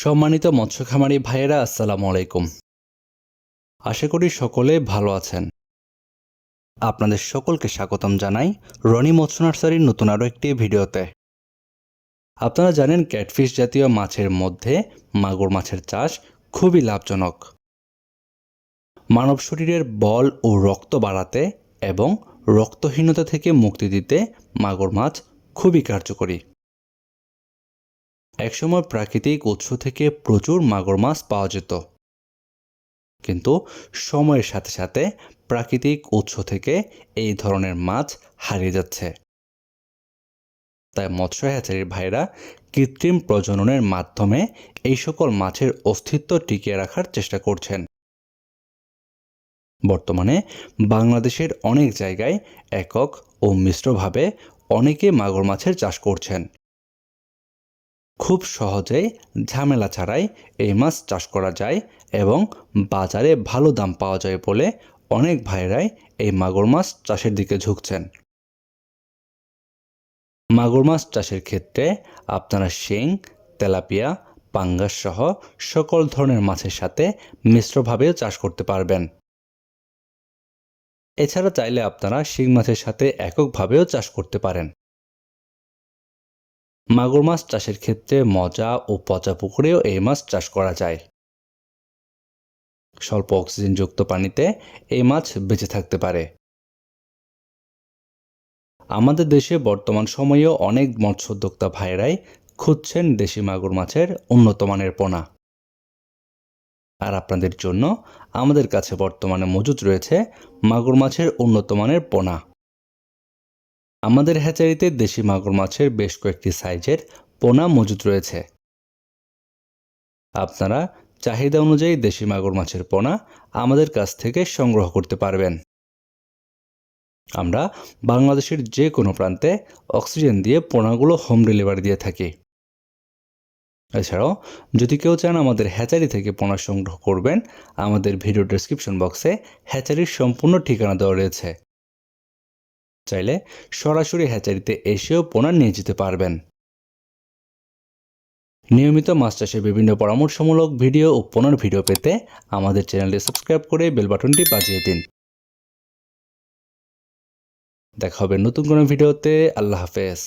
সম্মানিত মৎস্য খামারি ভাইয়েরা, আসসালামু আলাইকুম। আশা করি সকলে ভালো আছেন। আপনাদের সকলকে স্বাগতম জানাই রনি মৎস্য নার্সারির নতুন আরও একটি ভিডিওতে। আপনারা জানেন, ক্যাটফিশ জাতীয় মাছের মধ্যে মাগুর মাছের চাষ খুবই লাভজনক। মানব শরীরের বল ও রক্ত বাড়াতে এবং রক্তহীনতা থেকে মুক্তি দিতে মাগুর মাছ খুবই কার্যকরী। একসময় প্রাকৃতিক উৎস থেকে প্রচুর মাগুর মাছ পাওয়া যেত। কিন্তু সময়ের সাথে সাথে প্রাকৃতিক উৎস থেকে এই ধরনের মাছ হারিয়ে যাচ্ছে। তাই মৎস্য হ্যাচারির ভাইরা কৃত্রিম প্রজননের মাধ্যমে এই সকল মাছের অস্তিত্ব টিকিয়ে রাখার চেষ্টা করছেন। বর্তমানে বাংলাদেশের অনেক জায়গায় একক ও মিশ্রভাবে অনেকে মাগুর মাছের চাষ করছেন। খুব সহজেই ঝামেলা ছাড়াই এই মাছ চাষ করা যায় এবং বাজারে ভালো দাম পাওয়া যায় বলে অনেক ভাইরাই এই মাগুর মাছ চাষের দিকে ঝুঁকছেন। মাগুর মাছ চাষের ক্ষেত্রে আপনারা শিং, তেলাপিয়া, পাঙ্গাস সহ সকল ধরনের মাছের সাথে মিশ্রভাবেও চাষ করতে পারবেন। এছাড়া চাইলে আপনারা শিং মাছের সাথে এককভাবেও চাষ করতে পারেন। মাগুর মাছ চাষের ক্ষেত্রে মজা ও পচা পুকুরেও এই মাছ চাষ করা যায়। স্বল্প অক্সিজেনযুক্ত পানিতে এই মাছ বেঁচে থাকতে পারে। আমাদের দেশে বর্তমান সময়েও অনেক মৎস্যোদ্যোক্তা ভাইরাই খুঁজছেন দেশি মাগুর মাছের উন্নত মানের পোনা। আর আপনাদের জন্য আমাদের কাছে বর্তমানে মজুদ রয়েছে মাগুর মাছের উন্নত মানের পোনা। আমাদের হ্যাচারিতে দেশি মাগুর মাছের বেশ কয়েকটি সাইজের পোনা মজুদ রয়েছে। আপনারা চাহিদা অনুযায়ী দেশি মাগুর মাছের পোনা আমাদের কাছ থেকে সংগ্রহ করতে পারবেন। আমরা বাংলাদেশের যে কোনো প্রান্তে অক্সিজেন দিয়ে পোনাগুলো হোম ডেলিভারি দিয়ে থাকি। এছাড়াও, যদি কেউ চান আমাদের হ্যাচারি থেকে পোনা সংগ্রহ করবেন, আমাদের ভিডিও ডেসক্রিপশন বক্সে হ্যাচারির সম্পূর্ণ ঠিকানা দেওয়া রয়েছে। চাইলে সরাসরি হ্যাচারিতে এসেও পোনা নিয়ে যেতে পারবেন। নিয়মিত মাছ চাষের বিভিন্ন পরামর্শমূলক ভিডিও ও পোনার ভিডিও পেতে আমাদের চ্যানেলটি সাবস্ক্রাইব করে বেল বাটনটি বাজিয়ে দিন। দেখা হবে নতুন কোনো ভিডিওতে। আল্লাহ হাফেজ।